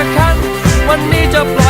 ละครั้งวันนี้จะปล่อย